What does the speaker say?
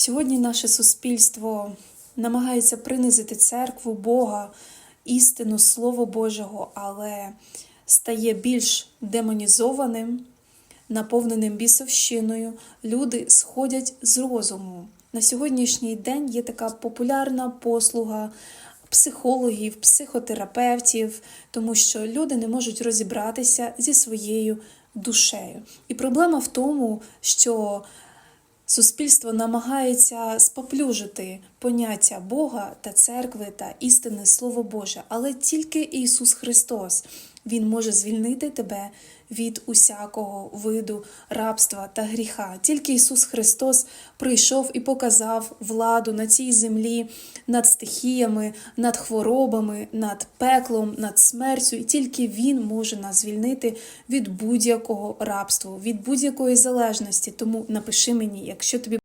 Сьогодні наше суспільство намагається принизити церкву Бога, істину, Слово Божого, але стає більш демонізованим, наповненим бісовщиною. Люди сходять з розуму. На сьогоднішній день є така популярна послуга психологів, психотерапевтів, тому що люди не можуть розібратися зі своєю душею. І проблема в тому, що Суспільство намагається споплюжити поняття Бога та церкви та істини Слово Боже, але тільки Ісус Христос Він може звільнити тебе від усякого виду рабства та гріха. Тільки Ісус Христос прийшов і показав владу на цій землі над стихіями, над хворобами, над пеклом, над смертю, і тільки Він може нас звільнити від будь-якого рабства, від будь-якої залежності. Тому напиши мені, якщо тобі